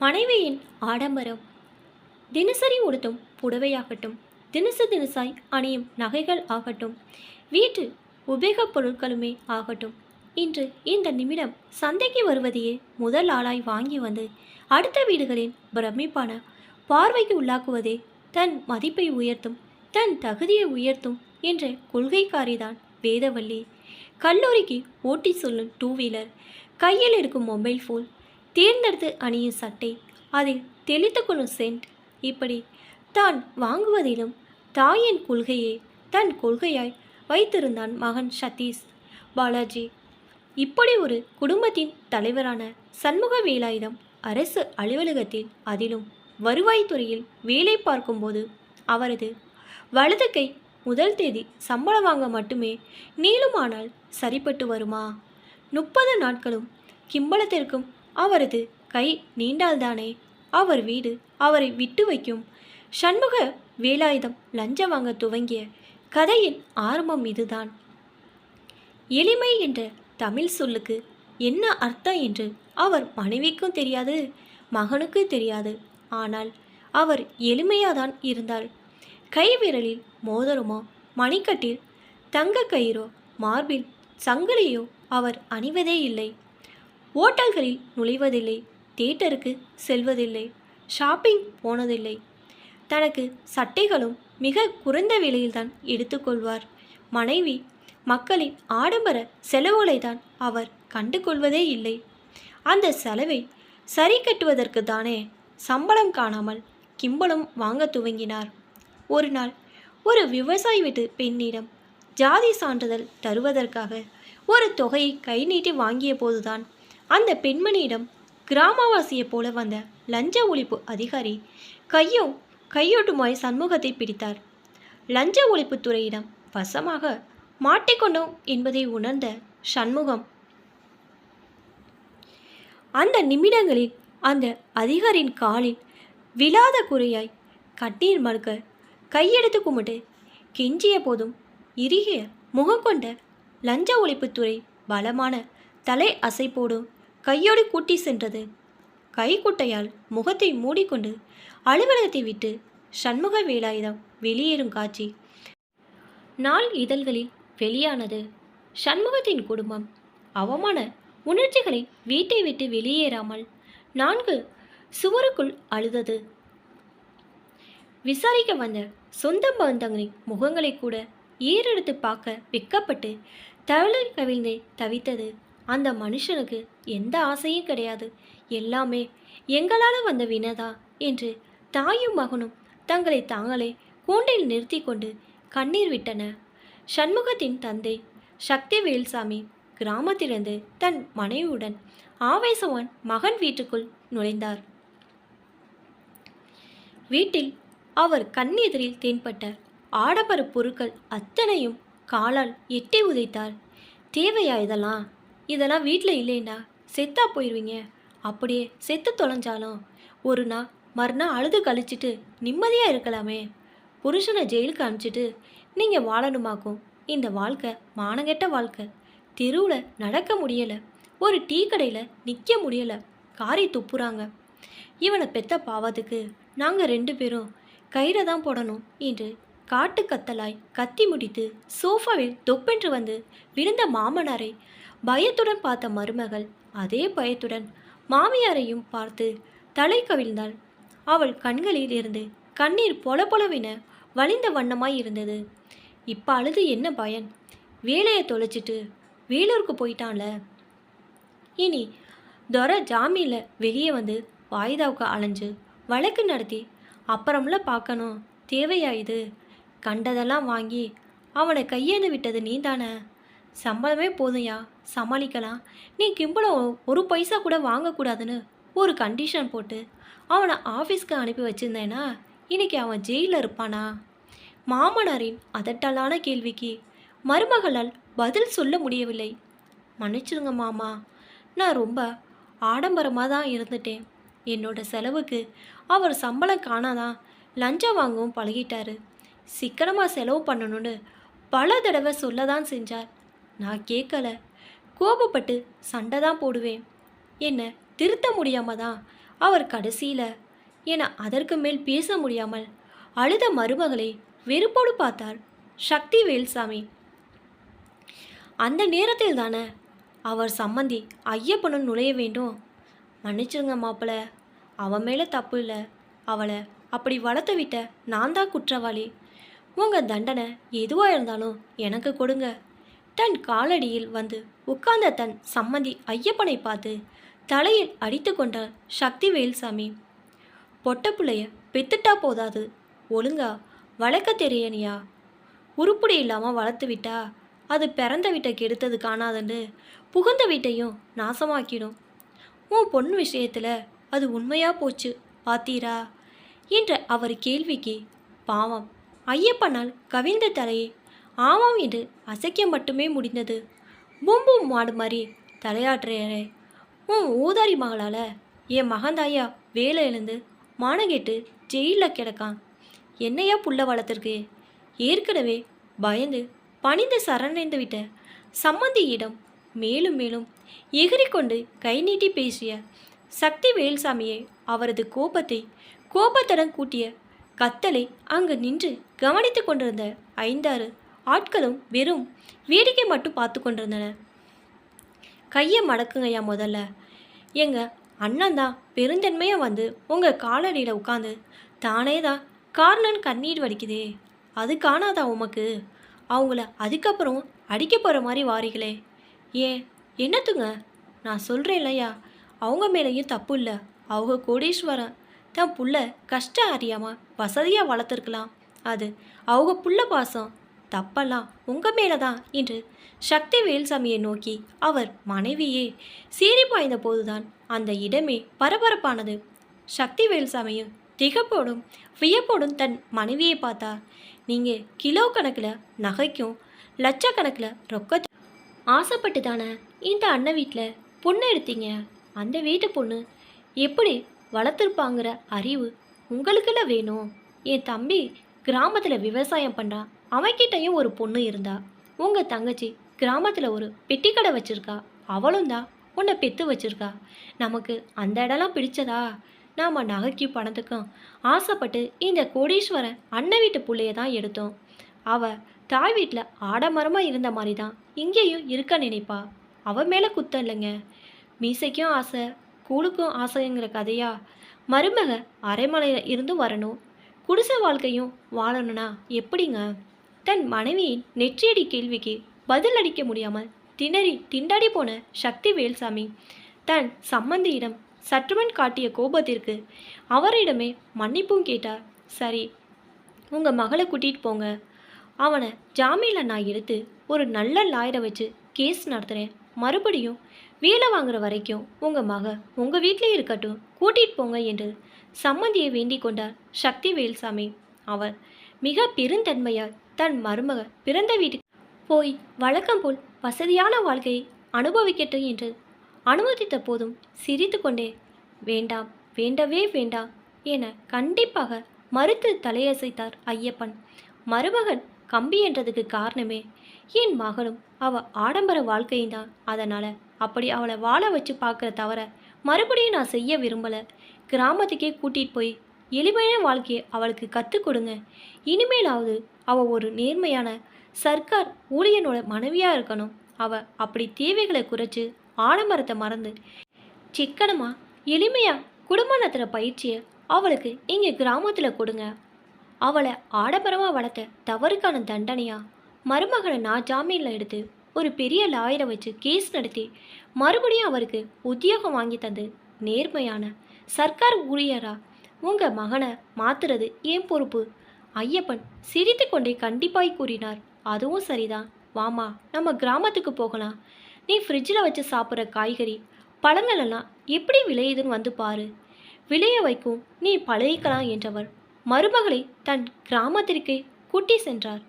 மனைவியின் ஆடம்பரம். தினசரி உடுத்தும் புடவையாகட்டும் தினசு தினசாய் அணியும் நகைகள் ஆகட்டும் வீட்டு உபயோகப் பொருட்களுமே ஆகட்டும். இன்று இந்த நிமிடம் சந்தைக்கு வருவதையே முதல் ஆளாய் வாங்கி வந்து அடுத்த வீடுகளின் பிரமிப்பான பார்வைக்கு உள்ளாக்குவதே தன் மதிப்பை உயர்த்தும் தன் தகுதியை உயர்த்தும் என்ற கொள்கைக்காரிதான் வேதவள்ளி கல்லூரிக்கு ஓட்டி சொல்லும் டூ வீலர் கையில் இருக்கும் மொபைல் ஃபோன் தேர்ந்தெடுத்து அணியும் சட்டை அதில் தெளித்து கொள்ளும் சென்ட். இப்படி தான் வாங்குவதிலும் தாயின் கொள்கையே தன் கொள்கையாய் வைத்திருந்தான் மகன் சதீஷ் பாலாஜி. இப்படி ஒரு குடும்பத்தின் தலைவரான சண்முக வேலாயுதம் அரசு அலுவலகத்தில் அதிலும் வருவாய்த்துறையில் வேலை பார்க்கும்போது அவரது வலது கை முதல் தேதி சம்பளம் வாங்க மட்டுமே நீளுமானால் சரிப்பட்டு வருமா? முப்பது நாட்களும் கிம்பளத்திற்கும் அவரது கை நீண்டால்தானே? அவர் வீடு அவரை விட்டு வைக்கும். சண்முக வேலாயுதம் லஞ்சம் வாங்க துவங்கிய கதையின் ஆரம்பம் இதுதான். எளிமை என்ற தமிழ் சொல்லுக்கு என்ன அர்த்தம் என்று அவர் மனைவிக்கும் தெரியாது மகனுக்கு தெரியாது. ஆனால் அவர் எளிமையாதான் இருந்தார். கைவிரலில் மோதரமோ மணிக்கட்டில் தங்க கயிறோ மார்பில் சங்கிலியோ அவர் அணிவதே இல்லை. ஓட்டல்களில் நுழைவதில்லை தியேட்டருக்கு செல்வதில்லை ஷாப்பிங் போனதில்லை. தனக்கு சட்டைகளும் மிக குறைந்த விலையில்தான் எடுத்துக்கொள்வார் மனைவி மக்களின் ஆடம்பர செலவுகளை தான் அவர் கண்டு கொள்வதே இல்லை. அந்த செலவை சரி கட்டுவதற்கு தானே சம்பளம் காணாமல் கிம்பளம் வாங்க துவங்கினார். ஒரு நாள் ஒரு விவசாயி வீட்டு பெண்ணிடம் ஜாதி சான்றிதழ் தருவதற்காக ஒரு தொகையை கை நீட்டி வாங்கிய போதுதான் அந்த பெண்மணியிடம் கிராமவாசியைப் போல வந்த லஞ்ச ஒழிப்பு அதிகாரி கையோ கையொட்டுமாய் சண்முகத்தை பிடித்தார். லஞ்ச ஒழிப்புத்துறையிடம் வசமாக மாட்டிக்கொண்டோம் என்பதை உணர்ந்த சண்முகம். அந்த நிமிடங்களில் அந்த அதிகாரின் காலில் விழாத குறையாய் கண்ணீர் மறுக்க கையெடுத்து கும்பிட்டு கெஞ்சிய போதும் இறுகிய முகம் கொண்ட லஞ்ச ஒழிப்புத்துறை பலமான தலை அசைப்போடு கையோடு கூட்டி சென்றது. கைக்குட்டையால் முகத்தை மூடிக்கொண்டு அலுவலகத்தை விட்டு சண்முக வேலாயுதம் வெளியேறும் காட்சி. நாள் இதழ்களில் வெளியானது. சண்முகத்தின் குடும்பம். அவமான உணர்ச்சிகளை வீட்டை விட்டு வெளியேறாமல் நான்கு சுவருக்குள் அழுதது. விசாரிக்க வந்த சொந்த பந்தங்களின் முகங்களை கூட ஏறெடுத்து பார்க்க வெக்கப்பட்டு தவளை கவிழ்ந்தே தவித்தது. அந்த மனுஷனுக்கு எந்த ஆசையும் கிடையாது. எல்லாமே எங்களால் வந்த வினதா என்று தாயும் மகனும் தங்களை தாங்களே கூண்டில் நிறுத்தி கொண்டு கண்ணீர் விட்டன. சண்முகத்தின் தந்தை சக்தி வேல்சாமி கிராமத்திலிருந்து தன் மனைவியுடன் ஆவேசவான் மகன் வீட்டுக்குள் நுழைந்தார். வீட்டில் அவர் கண்ணெதிரில் தென்பட்ட ஆடம்பர பொருட்கள் அத்தனையும் காலால் எட்டி உதைத்தார். தேவையா இதெல்லாம்? இதெல்லாம் வீட்டில் இல்லைன்னா செத்தா போயிடுவீங்க அப்படியே செத்து தொலைஞ்சாலும் ஒரு நாள் மறுநாள் அழுது கழிச்சிட்டு நிம்மதியாக இருக்கலாமே. புருஷனை ஜெயிலுக்கு அனுப்பிச்சிட்டு நீங்கள் வாழணுமாக்கும் இந்த வாழ்க்கை மானங்கெட்ட வாழ்க்கை. தெருவில் நடக்க முடியலை ஒரு டீ கடையில் நிற்க முடியலை காரி துப்புறாங்க. இவனை பெத்த பாவத்துக்கு நாங்கள் ரெண்டு பேரும் கயிறை தான் போடணும் என்று காட்டு கத்தலாய் கத்தி முடித்து சோஃபாவில் தொப்பென்று வந்து விழுந்த மாமனாரை பயத்துடன் பார்த்த மருமகள் அதே பயத்துடன் மாமியாரையும் பார்த்து தலை கவிழ்ந்தாள். அவள் கண்களில் இருந்து கண்ணீர் பொல பொலவென வழிந்த வண்ணமாய் இருந்தது. இப்போ அழுது என்ன பயன்? வேலையை தொலைச்சிட்டு வேலூருக்கு போயிட்டான்ல. இனி தொர ஜாமீனில் வெளியே வந்து வாய்தாவுக்கு அலைஞ்சு வழக்கு நடத்தி அப்புறம்ல பார்க்கணும். தேவையா இது? கண்டதெல்லாம் வாங்கி அவனை கையேந்து விட்டது நீ தானே சம்பளமே போதும்யா சமாளிக்கலாம். நீ கிம்பளம் ஒரு பைசா கூட வாங்கக்கூடாதுன்னு ஒரு கண்டிஷன் போட்டு அவனை ஆஃபீஸ்க்கு அனுப்பி வச்சிருந்தேன்னா இன்னைக்கு அவன் ஜெயிலில் இருப்பானா? மாமனாரின் அதட்டலான கேள்விக்கு மருமகளால் பதில் சொல்ல முடியவில்லை. மன்னிச்சிருங்க மாமா நான் ரொம்ப ஆடம்பரமாக தான் இருந்துட்டேன். என்னோட செலவுக்கு அவர் சம்பளம் காணாதான் லஞ்சம் வாங்கவும் பழகிட்டாரு. சிக்கனமாக செலவு பண்ணணும்னு பல தடவை சொல்ல தான் செஞ்சார். நான் கேட்கல. கோபப்பட்டு சண்டை தான் போடுவேன். என்னை திருத்த முடியாமல் தான் அவர் கடைசியில் என அதற்கு மேல் பேச முடியாமல் அழுத மருமகளை வெறுப்போடு பார்த்தார் சக்தி வேல்சாமி. அந்த நேரத்தில் தானே அவர் சம்மந்தி ஐயப்பனும் நுழைய வேண்டும். மன்னிச்சிருங்க மாப்பிள்ள அவன் மேலே தப்பு இல்லை. அவளை அப்படி வளர்த்து விட்ட நான் தான் குற்றவாளி. உங்கள் தண்டனை எதுவாக இருந்தாலும் எனக்கு கொடுங்க. தன் காலடியில் வந்து உட்கார்ந்த தன் சம்மந்தி ஐயப்பனை பார்த்து தலையில் அடித்து கொண்டார் சக்தி வேல்சாமி பொட்டப்புள்ளைய பெத்துட்டா போதாது. ஒழுங்கா வளர்க்க தெரியனியா? உருப்படி இல்லாமல் வளர்த்து விட்டா அது பிறந்த வீட்டை கெடுத்தது காணாதுன்னு புகுந்த வீட்டையும் நாசமாக்கிடும். உன் பொண்ணு விஷயத்தில் அது உண்மையாக போச்சு பாத்தீரா? என்ற அவர் கேள்விக்கு பாவம். ஐயப்பனால் கவிழ்ந்த தலையை ஆமாம் என்று அசைக்க மட்டுமே முடிந்தது. பூம்பும் மாடு மாதிரி தலையாட்டுறே உன் ஊதாரி மகளால் என் மகந்தாயா வேலை எழுந்து மானகெட்டு ஜெயிலில் கிடக்கான். என்னையா புள்ள வளர்த்துருக்கு? ஏற்கனவே பயந்து பணிந்து சரணடைந்து விட்ட சம்மந்தியிடம் மேலும் மேலும் எகிறிக்கொண்டு கை நீட்டி பேசிய சக்தி வேல்சாமியை அவரது கோபத்தை கோபத்துடன் கூட்டிய கத்தலை அங்கு நின்று கவனித்து கொண்டிருந்த ஐந்தாறு ஆட்களும் வெறும் வேடிக்கை மட்டும் பார்த்து கொண்டிருந்தனர். கையை மடக்குங்கய்யா முதல்ல. எங்க அண்ணன் தான் பெருந்தன்மையாக வந்து உங்கள் காலடியில் உட்காந்து தானே தான் கார்னன் கண்ணீர் வடிக்குதே அது காணாதா உமக்கு? அவங்கள அதுக்கப்புறம் அடிக்க போகிற மாதிரி வாரிகளே. ஏன் என்னத்துங்க? நான் சொல்கிறேன் இல்லையா? அவங்க மேலேயும் தப்பு இல்லை. அவங்க கோடீஸ்வரன் தன் புள்ள கஷ்டம் அறியாமல் வசதியாக வளர்த்துருக்கலாம். அது அவங்க புள்ள பாசம் தப்பெல்லாம் உங்கள் மேலே தான் என்று சக்தி வேல்சாமியை நோக்கி அவர் மனைவியே சீறி பாய்ந்த போதுதான் அந்த இடமே பரபரப்பானது. சக்தி வேல்சாமியும் திகப்போடும் வியப்போடும் தன் மனைவியை பார்த்தா நீங்கள் கிலோ கணக்கில் நகைக்கும் லட்சக்கணக்கில் ரொக்க ஆசைப்பட்டு தானே இந்த அண்ணன் வீட்டில் பொண்ணு எடுத்தீங்க? அந்த வீட்டு பொண்ணு எப்படி வளர்த்துருப்பாங்கிற அறிவு உங்களுக்குல வேணும்? என் தம்பி கிராமத்தில் விவசாயம் பண்ணுறான் அவன்கிட்டையும் ஒரு பொண்ணு இருந்தா. உங்கள் தங்கச்சி கிராமத்தில் ஒரு பெட்டி கடை வச்சுருக்கா. அவளும் தான் உன்னை பெத்து வச்சுருக்கா. நமக்கு அந்த இடம்லாம் பிடிச்சதா? நாம் நகைக்கு பணத்துக்கும் ஆசைப்பட்டு இந்த கோடீஸ்வரன் அண்ணன் வீட்டு பிள்ளைய தான் எடுத்தோம். அவள் தாய் வீட்டில் ஆடமரமாக இருந்த மாதிரி தான் இங்கேயும் இருக்க நினைப்பா. அவள் மேலே குத்தம் இல்லைங்க. மீசைக்கும் ஆசை கூழுக்கும் ஆசைங்கிற கதையா? மருமக அரைமலையில் இருந்து வரணும். குடிசை வாழ்க்கையும் வாழணும்னா எப்படிங்க? தன் மனைவியின் நெற்றியடி கேள்விக்கு பதில் அளிக்க முடியாமல் திணறி திண்டாடி போன சக்தி வேல்சாமி தன் சம்மந்தியிடம் சற்றுமன் காட்டிய கோபத்திற்கு அவரிடமே மன்னிப்பும் கேட்டார். சரி உங்கள் மகளை கூட்டிகிட்டு போங்க. அவனை ஜாமீனில் நான் எடுத்து ஒரு நல்ல லாயரை வச்சு கேஸ் நடத்துகிறேன் மறுபடியும் வேலை வாங்குற வரைக்கும் உங்கள் மக உங்கள் வீட்டிலே இருக்கட்டும் கூட்டிகிட்டு போங்க என்று சம்மந்தியை வேண்டிக் கொண்டார் சக்தி வேல்சாமி. அவர் மிக பெருந்தன்மையால் தன் மருமக பிறந்த வீட்டுக்கு போய் வழக்கம் போல் வசதியான வாழ்க்கையை அனுபவிக்கட்டும் என்று அனுமதித்த போதும் சிரித்து கொண்டே வேண்டாம் வேண்டவே வேண்டாம் என கண்டிப்பாக மறுத்து தலையசைத்தார் ஐயப்பன். மருமகன் கம்பி என்றதுக்கு காரணமே என் மகளும் அவ ஆடம்பர வாழ்க்கையும் தான் அதனால் அப்படி அவளை வாழ வச்சு பார்க்குற தவிர மறுபடியும் நான் செய்ய விரும்பலை. கிராமத்துக்கே கூட்டிகிட்டு போய் எளிமையான வாழ்க்கையை அவளுக்கு கற்றுக் கொடுங்க. இனிமேலாவது அவள் ஒரு நேர்மையான சர்க்கார் ஊழியனோட மனைவியாக இருக்கணும். அவள் அப்படி தேவைகளை குறைச்சி ஆடம்பரத்தை மறந்து சிக்கனமாக எளிமையாக குடும்ப நடத்துகிற பயிற்சியை அவளுக்கு இங்கே கிராமத்தில் கொடுங்க. அவளை ஆடம்பரமாக வளர்த்த தவறுக்கான தண்டனையாக மருமகனை நான் ஜாமீனில் எடுத்து ஒரு பெரிய லாயரை வச்சு கேஸ் நடத்தி மறுபடியும் அவருக்கு உத்தியோகம் வாங்கி தந்து. நேர்மையான சர்க்கார் ஊழியரா? உங்கள் மகனை மாத்துறது ஏன் பொறுப்பு? ஐயப்பன் சிரித்து கொண்டே கண்டிப்பாய் கூறினார். அதுவும் சரிதான். வாமா நம்ம கிராமத்துக்கு போகலாம். நீ ஃப்ரிட்ஜில் வச்சு சாப்பிட்ற காய்கறி பழங்களெல்லாம் எப்படி விளையுதுன்னு வந்து பாரு. விளைய வைக்கும் நீ பழகிக்கலாம் என்றவர். மருமகளை தன் கிராமத்திற்கே கூட்டி சென்றார்.